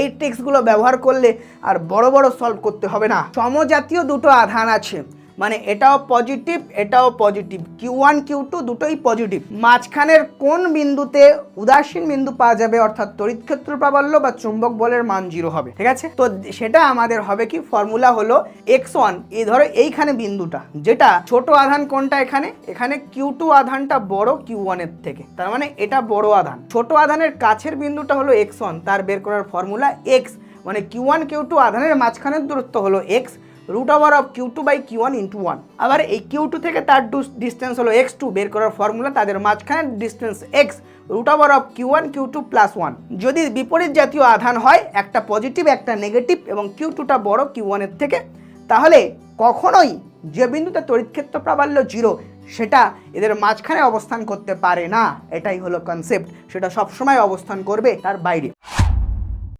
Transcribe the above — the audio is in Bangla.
এই ট্রিক্সগুলো ব্যবহার করলে আর বড় বড় সলভ করতে হবে না। সমজাতীয় দুটো আধান আছে। মানে এটাও পজিটিভ এটাও positive Q one Q two দুটোই পজিটিভ মাঝখানের কোন বিন্দুতে উদাসীন বিন্দু পাওয়া যাবে, অর্থাৎ তড়িৎ ক্ষেত্র প্রাবল্য বা চুম্বক বলের মান জিরো হবে, ঠিক আছে? তো সেটা আমাদের হবে কি? ফর্মুলা হলো এক্স ওয়ান এই ধরো এইখানে বিন্দুটা, যেটা ছোট আধান কোনটা এখানে? এখানে কিউ টু আধানটা বড় কিউ ওয়ানের থেকে। তার মানে এটা বড় আধান। ছোট আধানের কাছের বিন্দুটা হলো এক্স ওয়ান তার বের করার ফর্মুলা এক্স মানে কিউ ওয়ান কিউ টু আধানের মাঝখানের দূরত্ব হলো X root over of Q two by Q one into one আবার এই কিউ টু থেকে তার ডিস্টেন্স হলো এক্স টু বের করার ফর্মুলা তাদের মাঝখানে distance X root over of Q one Q two plus one যদি বিপরীত জাতীয় আধান হয়, একটা পজিটিভ একটা নেগেটিভ এবং কিউ টুটা বড় কিউ ওয়ানের থেকে, তাহলে কখনোই যে বিন্দুতে তড়িৎক্ষেত্র প্রাবল্য জিরো সেটা এদের মাঝখানে অবস্থান করতে পারে না। এটাই হলো কনসেপ্ট সেটা সবসময় অবস্থান করবে তার বাইরে।